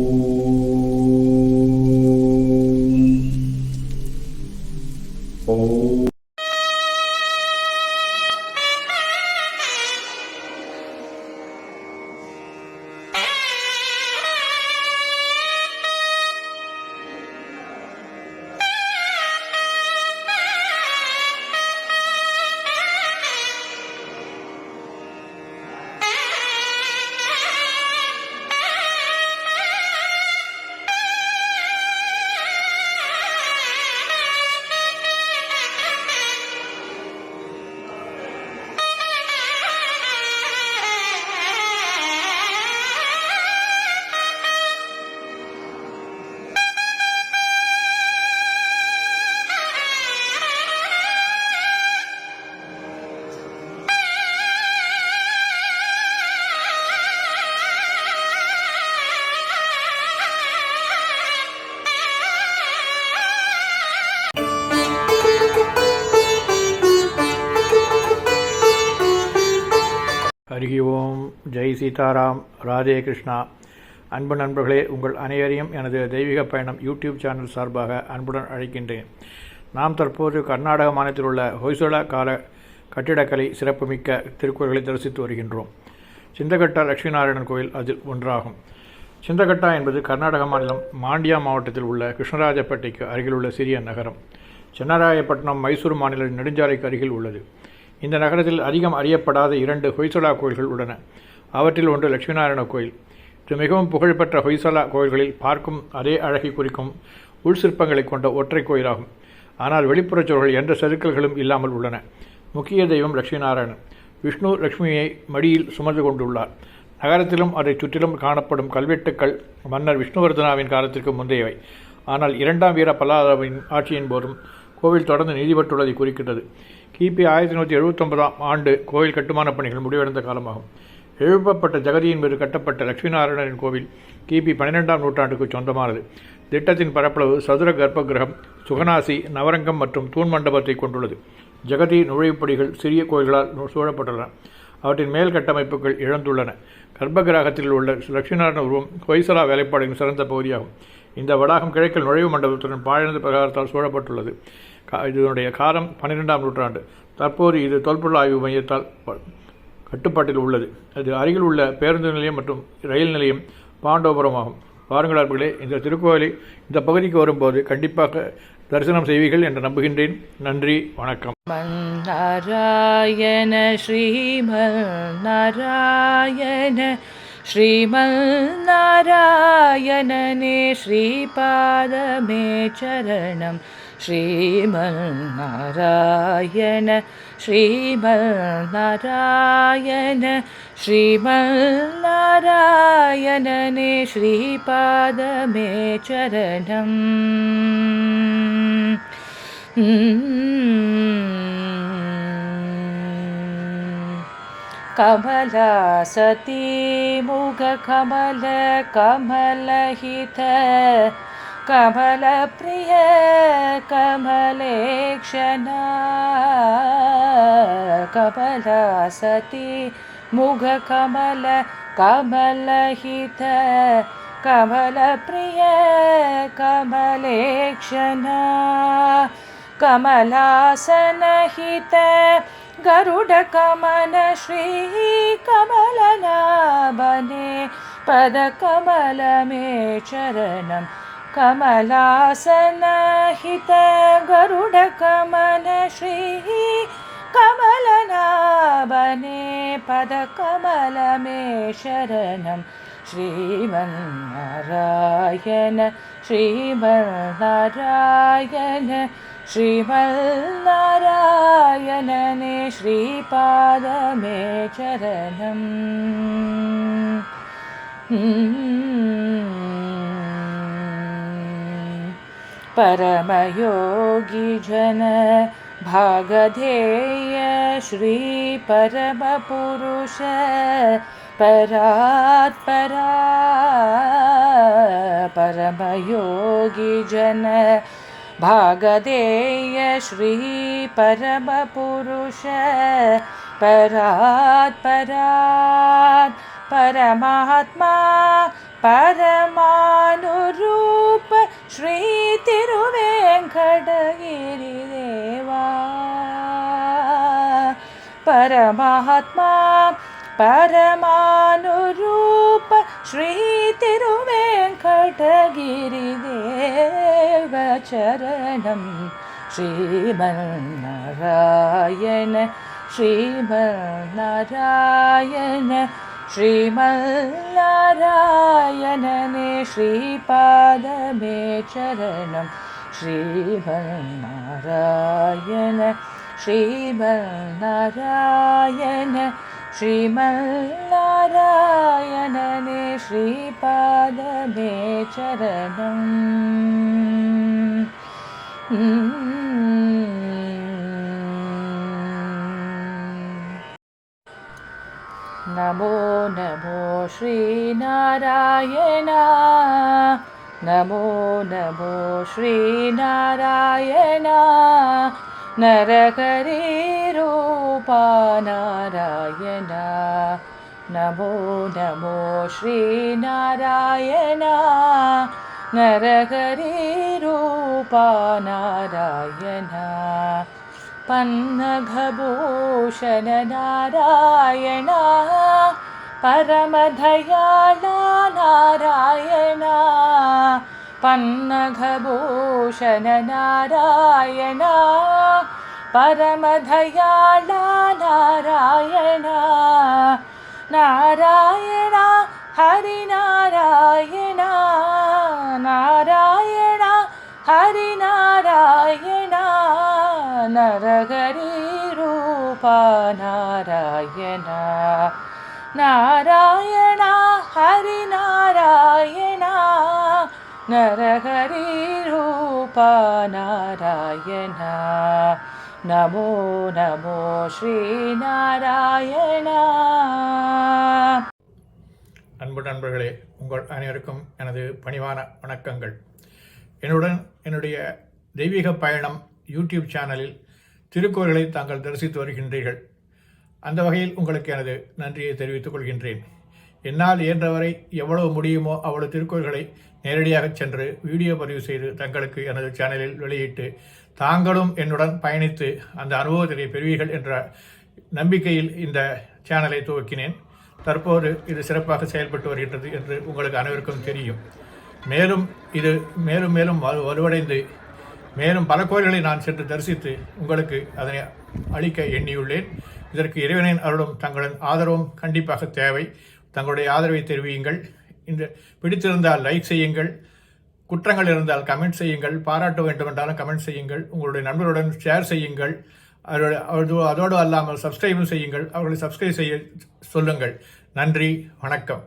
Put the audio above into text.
Oh. Hari ஓம் ஜெய் சீதாராம் ராதே கிருஷ்ணா அன்பு நண்பர்களே உங்கள் அனைவரையும் எனது தெய்வீக பயணம் யூடியூப் சேனல் சார்பாக அன்புடன் அழைக்கின்றேன். நாம் தற்போது கர்நாடக மாநிலத்தில் உள்ள ஹொய்சோலா கால கட்டிடக்கலை சிறப்புமிக்க திருக்கோயில்களை தரிசித்து வருகின்றோம். சிந்தகட்டா லட்சுமி நாராயணன் கோயில் அதில் ஒன்றாகும். சிந்தகட்டா என்பது கர்நாடக மாநிலம் மாண்டியா மாவட்டத்தில் உள்ள கிருஷ்ணராஜப்பேட்டைக்கு அருகிலுள்ள சிறிய நகரம். சென்னராயப்பட்டினம் மைசூர் மாநில நெடுஞ்சாலைக்கு அருகில் உள்ளது. இந்த நகரத்தில் அதிகம் அறியப்படாத இரண்டு ஹொய்சலா கோயில்கள் உள்ளன. அவற்றில் ஒன்று லட்சுமிநாராயண கோயில். இது மிகவும் புகழ்பெற்ற ஹொய்சலா கோயில்களில் பார்க்கும் அதே அழகை குறிக்கும் உள் சிற்பங்களை கொண்ட ஒற்றை கோயிலாகும். ஆனால் வெளிப்புறச் சுவர்கள் எந்த செதுக்கல்களும் இல்லாமல் உள்ளன. முக்கிய தெய்வம் லட்சுமிநாராயணன். விஷ்ணு லட்சுமியை மடியில் சுமந்து கொண்டுள்ளார். நகரத்திலும் அதைச் சுற்றிலும் காணப்படும் கல்வெட்டுக்கள் மன்னர் விஷ்ணுவர்தனாவின் காலத்திற்கு முந்தையவை. ஆனால் இரண்டாம் வீர பல்லாதவின் ஆட்சியின் போதும் கோவில் தொடர்ந்து நீதி பெற்றுள்ளதை குறிக்கின்றது. கிபி ஆயிரத்தி நூற்றி எழுபத்தொன்பதாம் ஆண்டு கோவில் கட்டுமானப் பணிகள் முடிவடைந்த காலமாகும். எழுப்பப்பட்ட ஜெகதியின் மீது கட்டப்பட்ட லட்சுமிநாராயணரின் கோவில் கிபி பன்னிரெண்டாம் நூற்றாண்டுக்கு சொந்தமானது. திட்டத்தின் பரப்பளவு சதுர கர்ப்பகிரகம் சுகநாசி நவரங்கம் மற்றும் தூண் மண்டபத்தை கொண்டுள்ளது. ஜெகதி நுழைவுப்படிகள் சிறிய கோயில்களால் சூழப்பட்டுள்ளன. அவற்றின் மேல் கட்டமைப்புகள் இழந்துள்ளன. கர்ப்பகிரகத்தில் உள்ள லட்சுமிநாராயண உருவம் ஹொய்சலா வேலைப்பாடுகளின் சிறந்த பகுதியாகும். இந்த வளாகம் கிழக்கில் நுழைவு மண்டபத்துடன் பாழந்த பிரகாரத்தால் சூழப்பட்டுள்ளது. இதனுடைய காலம் பன்னிரெண்டாம் நூற்றாண்டு. தற்போது இது தொல்பொருள் ஆய்வு மையத்தால் கட்டுப்பாட்டில் உள்ளது. அது அருகில் உள்ள பேருந்து நிலையம் மற்றும் ரயில் நிலையம் பாண்டோபுரம் ஆகும் இந்த திருக்கோவிலை இந்த பகுதிக்கு வரும்போது கண்டிப்பாக தரிசனம் செய்வீர்கள் என்று நம்புகின்றேன். நன்றி வணக்கம். நாராயண ஸ்ரீமல் நாராயண श्रीमल्नारायणने श्रीपादमे चरणं श्रीमल् नारायण श्रीमल् नारायण श्रीमल् नारायणने श्रीपादमे चरणम्। कमला सती मुखकमल कमलहित कमलप्रिय कमलेक्षणा। कमला सती मुखकमल कमलहित कमलप्रिय कमलेक्षणा। कमलासनहित गरुडकमल श्री कमलनाभने पदकमल मे चरणं कमलासनहित गरुडकमल श्री कमलनाभने पदकमल मे शरणं श्रीमन्नारायण श्रीमन्नारायण श्रीमन्नारायणने श्रीपादमे चरणम्। परमयोगिजन भागधेय श्रीपरमपुरुष परात्परा परमयोगिजन भागधेय श्रीपरमपुरुष परात्परात् परमात्मा परमानुरूप श्रीतिरुवेङ्कटगिरिदेवा परमात्मा परमानुरूप श्रीतिरुवेङ्कटगिरिदेवचरणं श्रीमन्नारायण श्रीमन्नारायण श्रीमन्नारायणने श्रीपादमे चरणं श्रीमन्नारायण श्रीमन्नारायण श्रीमन्नारायणने श्रीपादमे चरणम् नमो नमो श्रीनारायण नमो नमो श्रीनारायण नरहरिरूपा नारायण नमो नमो श्रीनारायण नरहरिरूपा नारायण पन्नघभूषण नारायण परमदयाळा नारायण पन्नघभूषण नारायण परमदयाळा नारायण नारायण हरिनारायण नारायण नारायण हरिनारायण नरहरिरूपा नारायण नमो नमो श्रीनारायण அன்பு நண்பர்களே உங்கள் அனைவருக்கும் எனது பணிவான வணக்கங்கள் என்னுடன் என்னுடைய தெய்வீக பயணம் யூடியூப் சேனலில் திருக்கோயில்களை தாங்கள் தரிசித்து வருகின்றீர்கள் அந்த வகையில் உங்களுக்கு எனது நன்றியை தெரிவித்துக் கொள்கின்றேன். என்னால் இயன்றவரை எவ்வளவு முடியுமோ அவ்வளவு திருக்குறள்களை நேரடியாக சென்று வீடியோ பதிவு செய்து தங்களுக்கு எனது சேனலில் வெளியிட்டு தாங்களும் என்னுடன் பயணித்து அந்த அனுபவத்தினை பெறுவீர்கள் என்ற நம்பிக்கையில் இந்த சேனலை துவக்கினேன். தற்போது இது சிறப்பாக செயல்பட்டு வருகின்றது என்று உங்களுக்கு அனைவருக்கும் தெரியும். மேலும் இது மேலும் மேலும் வலு- வலுவடைந்து மேலும் பல கோயில்களை நான் சென்று தரிசித்து உங்களுக்கு அதனை அளிக்க எண்ணியுள்ளேன். இதற்கு இறைவனின் அருளும் தங்களின் ஆதரவும் கண்டிப்பாக தேவை. தங்களுடைய ஆதரவை தெரிவியுங்கள். இந்த பிடித்திருந்தால் லைக் செய்யுங்கள். குற்றங்கள் இருந்தால் கமெண்ட் செய்யுங்கள். பாராட்ட வேண்டும் என்றாலும் கமெண்ட் செய்யுங்கள். உங்களுடைய நண்பர்களுடன் ஷேர் செய்யுங்கள். அதோடு- அதோடு அதோடு அல்லாமல் சப்ஸ்கிரைபும் செய்யுங்கள். அவர்களை சப்ஸ்கிரைப் செய்ய சொல்லுங்கள். நன்றி. வணக்கம்.